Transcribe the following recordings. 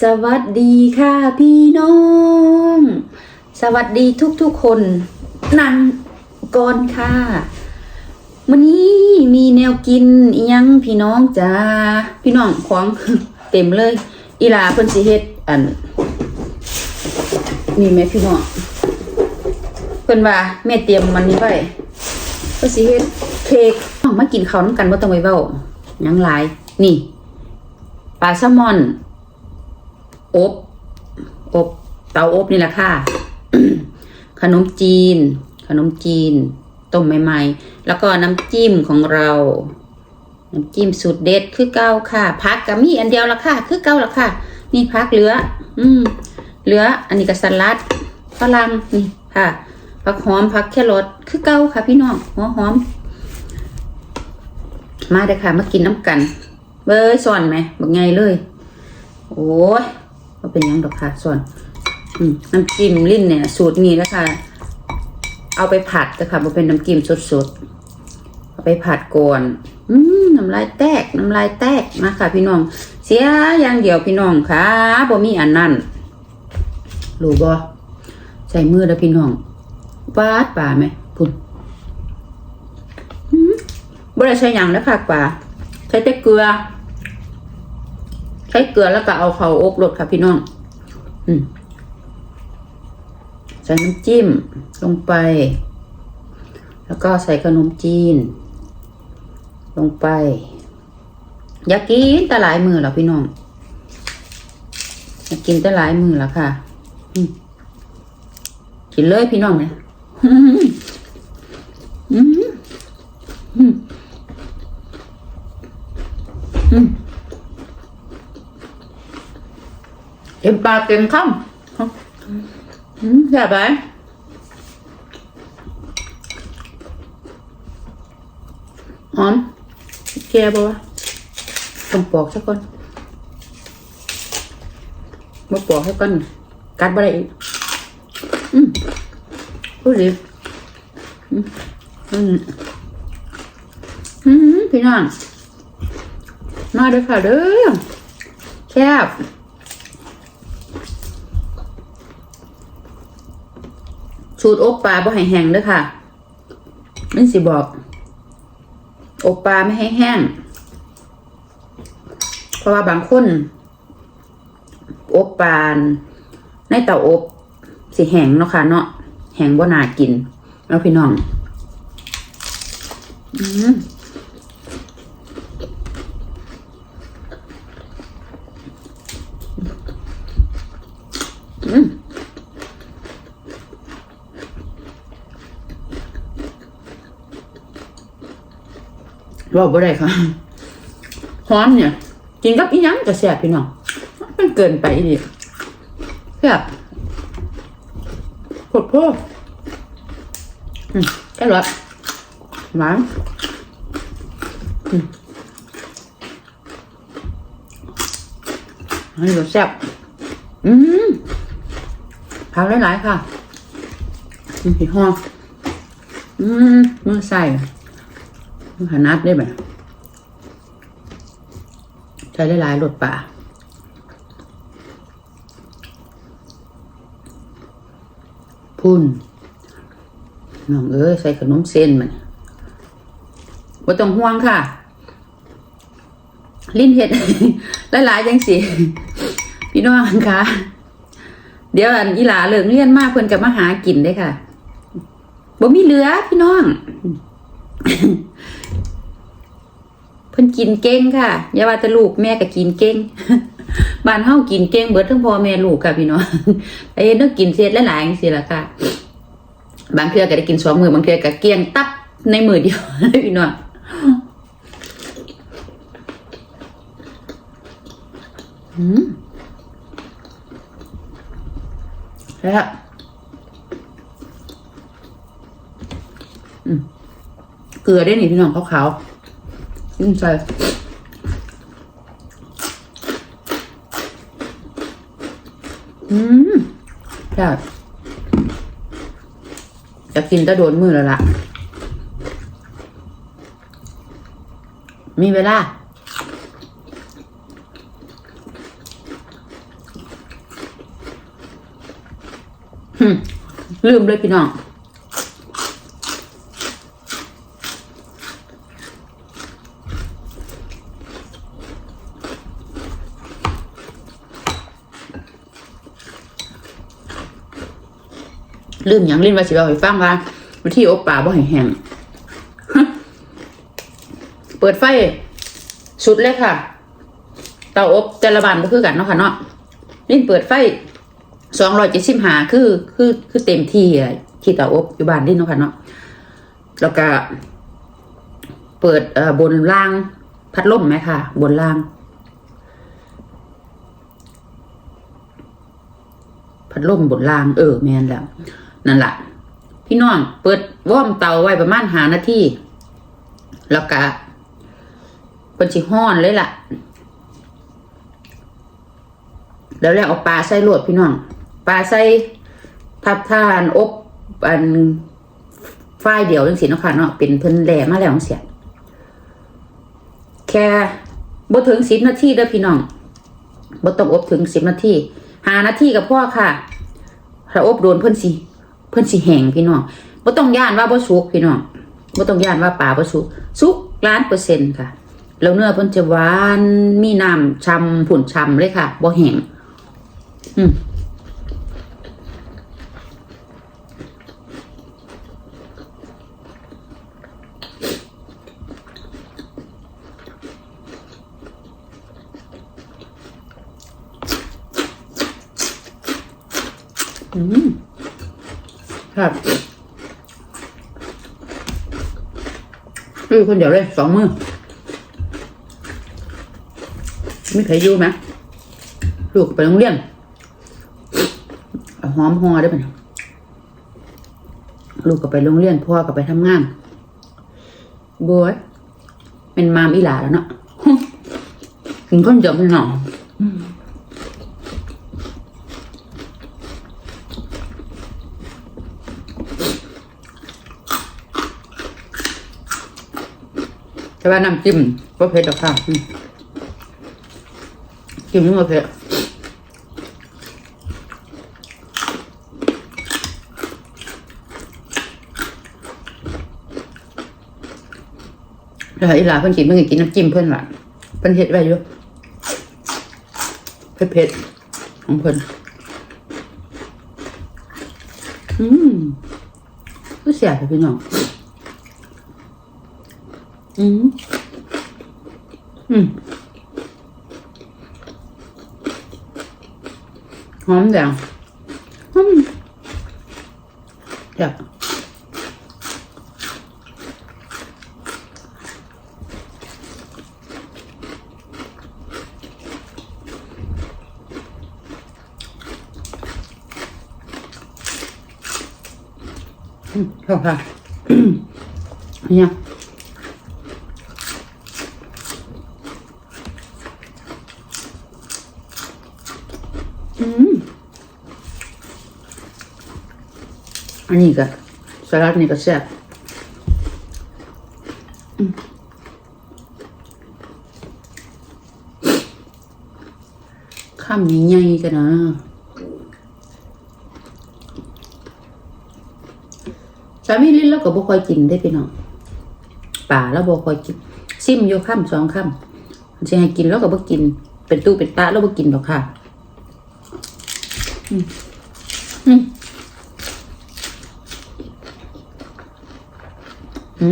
สวัสดีค่ะพี่น้อง สวัสดีทุกทุกๆคนนั่งก่อนค่ะวันนี้มีแนวกินยังพี่น้องจ้าพี่น้องของเต็มเลย อีลาเพิ่นสิเฮ็ดอันนี่แม่พี่น้องเพิ่นว่าแม่เตรียมมันนี้ไว้เพิ่นสิเฮ็ดเค้กน้องมากินข้าวนำกันบ่ต้องไปเว้ายังหลาย นี่ปลาแซลมอน อบ อบเตาอบนี่แหละค่ะ ขนมจีน ขนมจีน ต้มใหม่ๆ แล้วก็น้ำจิ้มของเรา น้ำจิ้มสูตรเด็ดคือเก้าค่ะพักกับมีอันเดียวละค่ะ คือเก้าละค่ะ นี่พักเหลือ อืมเหลือ อันนี้ก็สลัดฝรั่งนี่ค่ะผักหอมผักแครอทคือเก้าค่ะ พี่น้องหัวหอม มาเด้ค่ะ มากินน้ำกันเบยซ่อนไหมบักไงเลย โอ้ย ว่าเป็นยังดอกค่ะ ส่วนน้ำจิ้มลิ้นเนี่ย สูตรนี้แล้วค่ะเอาไปผัดนะคะมันเป็นน้ำจิ้มสดๆเอาไปผัดก่อนอืมน้ำลายแตกน้ำลายแตกมาค่ะพี่น้อง เสียอย่างเดียวพี่น้องค่ะบ่มีอันนั้นรู้บ่ใส่มือแล้วพี่น้องปาดป่าไหมพุ่นอืมบ่ได้ใช้ยังแล้วค่ะป่าใช้แต่เกลือ ใช้เกลือแล้วก็เอาเขาอบรสค่ะพี่น้อง อืมใส่น้ำจิ้มลงไป แล้วก็ใส่ขนมจีน ลงไป อยากกินแต่หลายมือแล้วพี่น้องอยากกินแต่หลายมือแล้วค่ะกินเลยพี่น้องเนี่ยอืมอืมอืมอืม เต็มปากเต็มคำแซ่บไหมหอมแก่บ่วะต้องปอกสักก่อนมาปอกให้ก่อนกัดบ่ได้อีกอืมพูดดิอืมอืมอืมพี่น้องมาเด้อค่ะเด้อแซ่บ สูตรอบปลาบ่ให้แห้งเด้อค่ะมันสิบอก อบปลาไม่ให้แห้ง เพราะว่าบางคน อบปลาในเตาอบ สิแห้งเนาะค่ะ เนาะแห้งบ่น่ากินแล้วพี่น้อง อืม บอกบ่ได้ค่ะหอมเนี่ย กินกับอีหยังจะแซ่บพี่น้องมันเกินไปดิแซ่บโคตรโพดอืมแค่รสหวานอืมอันนี้ก็แซ่บอืมผักหลายๆค่ะอืมพี่หองอืมมือใส่ ขนาดได้ไหมใช้ได้หลายรสป่าพุ่นน้องเอ้ยใส่ขนมเส้นมันว่าต้องห่วงค่ะ ลิ้นเห็ดหลายๆจังสิพี่น้องค่ะ เดี๋ยวอันอีหลาเลิกเรียนมากเพิ่นจะมาหากินได้ค่ะบ่มีเหลือพี่น้อง พิ่นกินเก่งค่ะอย่าว่าแต่ลูกแม่ก็กินเก่งบ้านเฮากินเก่งเบิดทั้งพ่อแม่ลูกค่ะพี่น้องไอ้นึกกินเสร็จหลายๆจังซี่ล่ะค่ะ บางเทื่อก็ได้กินสองมือบางเทื่อก็เกลี้ยงตับในมือเดียวพี่น้องอืมแล้วเกลือได้หนี่พี่น้องขาวๆ กุ้งใจอืมอยากอยากกินจะโดนมือแล้วล่ะ มีเวลาลืมเลยพี่น้อง ลืมอย่างลิ้นว่าสิเอาให้ฟังว่าวิธีอบปลาบ่ให้แห้งเปิดไฟสุดเลยค่ะ เตาอบแต่ละบานก็คือกันเนาะค่ะเนาะลิ้นเปิดไฟสองร้อยเจ็ดสิบหาคือคือคือเต็มที่อะที่เตาอบอยู่บ้านลิ้นเนาะค่ะเนาะแล้วก็เปิดเอ่อบนล่างพัดลมไหมค่ะ บนล่าง พัดลมบนล่าง เออแมนแล้ว นั่นแหละพี่น้องเปิดว่อมเตาไว้ประมาณหานาทีแล้วก็เป็นสิห้อนเลยล่ะ แล้วแล้วเอาปลาใส่โหลดพี่น้องปลาใส่ทับทานอบอันฝ้ายเดียวจังสิเนาะค่ะเนาะเป็นเพิ่นแหลมาแล้วเสียแค่บ่ถึงสิบนาทีเด้อพี่น้องบ่ต้องอบถึงสิบนาทีหานาทีกับพ่อค่ะถ้าอบโดนเพิ่นสิ เพิ่อนสิแหงพี่น้องบ่ต้องย่านว่าบ่สุกพี่น้องบ่ต้องย่านว่าปลาบ่สุกสุกล้านเปอร์เซ็นต์ค่ะ แล้วเนื้อเพิ่นจะหวานมีน้ำช่ำผุ่นช่ำเลยค่ะบ่แห้งอืมอืม ครับอยู่คนเดียวเลยสองมือไม่เคยอยู่ไหมลูกไปโรงเรียนหอมหอได้ปะเนี่ยลูกก็ไปโรงเรียนพ่อก็ไปทำงานบัวเป็นมามอีหลาแล้วเนาะถึงคนเดียวเป็นหนอ แต่ว่าน้ำจิ้มก็เผ็ดหรอกค่ะจิ้มนี่ก็เผ็ดแล้วอีหลาเพิ่นกินเพิ่นก็กินน้ำจิ้มเพิ่นล่ะเพิ่นเฮ็ดไว้อยู่เผ็ดๆของเพิ่นอืมคือเสียไปพี่น้อง อืมอืมหอมแดงอืมจ้ะอืมเข้าค่ะ เนี่ย อืม อันนี้ก็สลัดนี่ก็แซ่บข้ามใหญ่กันนะสามีลิ้นแล้วก็บ่ค่อยกินได้พี่น้องป่าแล้วบ่ค่อยกิน ซิมอยู่ค่ำสองค่ำจะให้กินแล้วก็บ่กิน เป็นตู้เป็นตาแล้วบ่กินหรอกค่ะ อืมอืม คร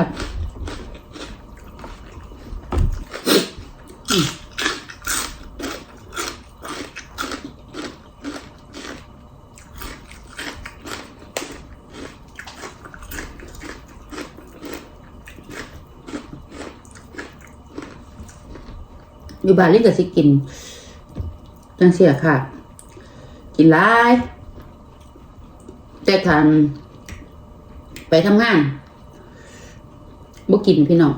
ั อยู่บ้านลิก็สิกินจังเสียค่ะ กินหลายแต่ทานไปทำงานบ่กินพี่น้อง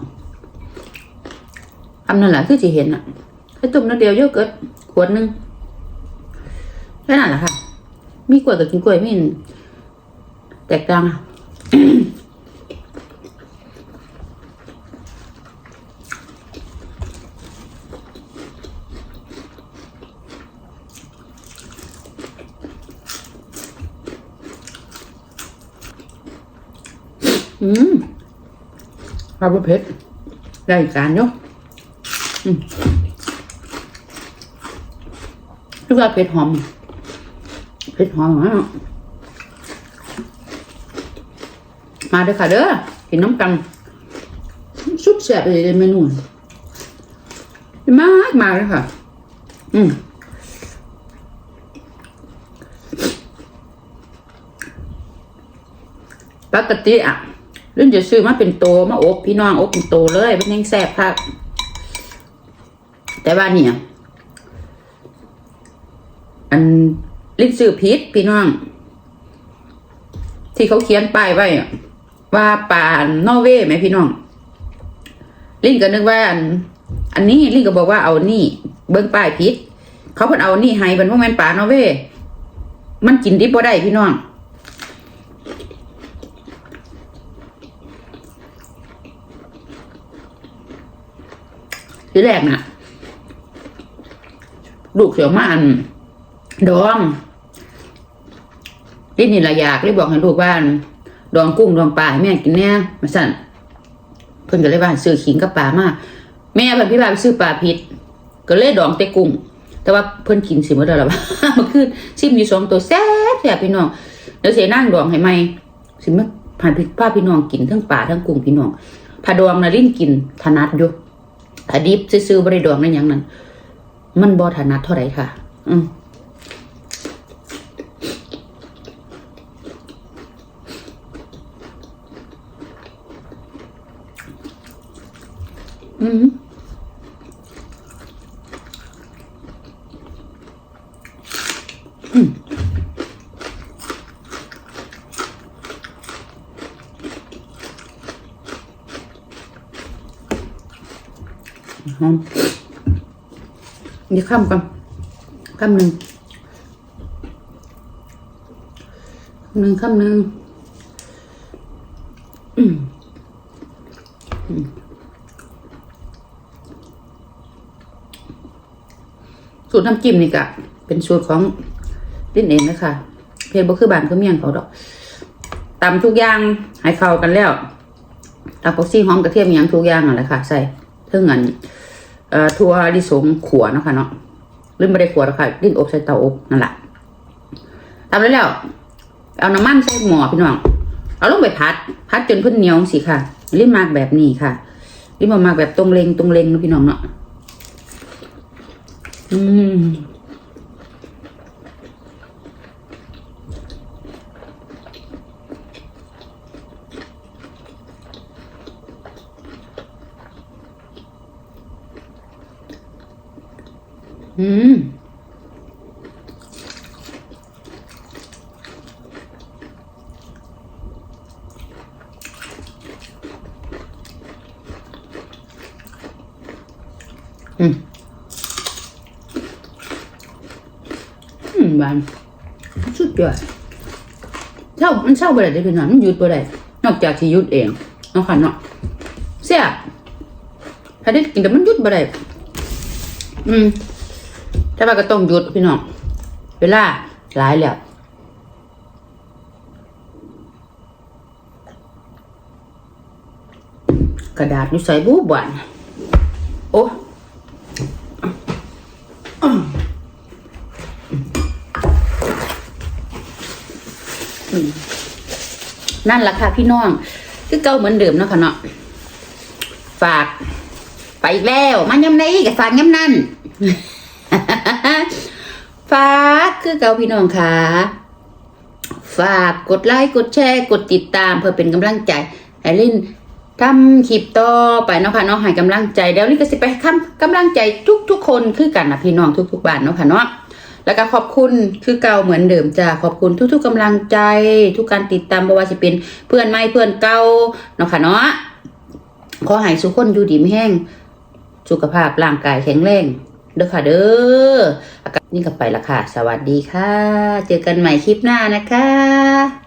ทำนั่นแหละคือจะเห็นอะแค่ตุ่มนิดเดียวโยเกิร์ตขวดนึงแค่นั้นแหละค่ะ มีกล้วยกับกินกล้วยไม่เห็นแตกต่างอะ อืมปลาบุเผ็ดได้การเนาะอืมคือว่าเผ็ดหอม เผ็ดหอมมากมาเด้อค่ะเด้อกินน้ำกันซุปแซ่บเลยเมนูมากมากเลยค่ะ อืมปกติอะ รื่องจะซื้อมาเป็นโตมาอบพี่น้องอบเป็นโตเลยเป็นยังแซ่บค่ะแต่ว่าเนี่ย อันลิ้นซื้อพิษพี่น้อง ที่เขาเขียนป้ายไว้ว่าป่านอเวไหมพี่น้อง ลิ้นก็นึกว่าอัน อันนี้ลิ้นก็บอกว่าเอานี่ เบิ้งป้ายพิษเขาเพิ่นเอานี่ให้เป็นพวกแมนป่านอเวมันกินดิบบ่ได้พี่น้อง ทีแรกน่ะ ลูกเสียวมาอันดองนี่นี่ละอยากเลยบอกให้ลูกว่าน ดองกุ้งดองปลาให้แม่กินแน่มาสั่นเพิ่นก็เลยว่าซื้อขิงกับปลามาแม่เพิ่นพี่ว่าไปซื้อปลาพิษก็เลยดองแต่กุ้งแต่ว่าเพิ่นกินสิหมดแล้วล่ะมื่อคืนชิมอยู่สองตัวแซ่บแซ่บพี่น้องเดี๋ยวเสียนั่งดองให้ไหมสิมาผ่านพี่ป้าพี่น้องกินทั้งปลาทั้งกุ้งพี่น้องถ้าดองนะลิ้นกินถนัดอยู่ ถ้าดิบซื้อๆบริดองนั่นอย่างนั้น มันบอถนัดเท่าไหร่ค่ะ อืมอืมอืม หอมเดี๋ยวข้ามกันข้ามหนึ่งหนึ่งข้ามหนึ่งสูตรน้ำจิ้มนี่กะเป็นสูตรของลิ้นเองนะคะเพจบ่คือบานคือเมี่ยงเขาดอกตำทุกอย่างให้เข้ากันแล้วตำผักซี่หอมกระเทียมหยังทุกอย่างอะไรค่ะ ใส่เท่านั้น ทัวลิสงขัวเนาะค่ะเนาะลิ้นไม่ได้ขวหรอกค่ะลิ้นอบใส่เตาอบนั่นแหละทำได้แล้ว เอาน้ำมันใส่หม้อพี่น้อง เอาลงไปพัด พัดจนพ้นเหนียวสิค่ะลิ้นมากแบบนี้ค่ะลิ้นมามากแบบตรงเลงตรงเลงนะพี่น้องเนาะอืม อืมอืมอืมหวานสุดยอดเช่ามันเช่าไปได้พี่น้องมันหยุดไปได้นอกจากที่หยุดเองเนาะค่ะเนาะเสียถ้าได้กินแต่มันหยุดไปได้อืม แต่ว่าก็ต้องหยุดพี่น้อง เวลาหลายแล้วกระดาษอยู่ใส่บูบานโอ้นั่นล่ะค่ะพี่น้อง คือเก่าเหมือนเดิมนะคะเนาะ ฝาก ไปอีกแล้ว มันย้ำไหนกับฝากย้ำนั่น ฝากคือเก่าพี่น้องค่ะฝากกดไลค์กดแชร์กดติดตามเพื่อเป็นกำลังใจให้ลินทำคลิปต่อไปเนาะค่ะเนาะให้กำลังใจเดี๋ยวลินก็สิไปคำกำลังใจทุกๆคนคือกันนะพี่น้องทุกๆบ้านเนาะค่ะเนาะแล้วก็ขอบคุณคือเก่าเหมือนเดิมจ้าขอบคุณทุก ๆกำลังใจ ทุกการติดตามบ่ว่าสิเป็นเพื่อนใหม่เพื่อนเก่าเนาะค่ะเนาะขอให้ทุกคนอยู่ดีมแห้งสุขภาพร่างกายแข็งแรง เด้อค่ะเด้อนี่ก็ไปละค่ะ สวัสดีค่ะ เจอกันใหม่คลิปหน้านะคะ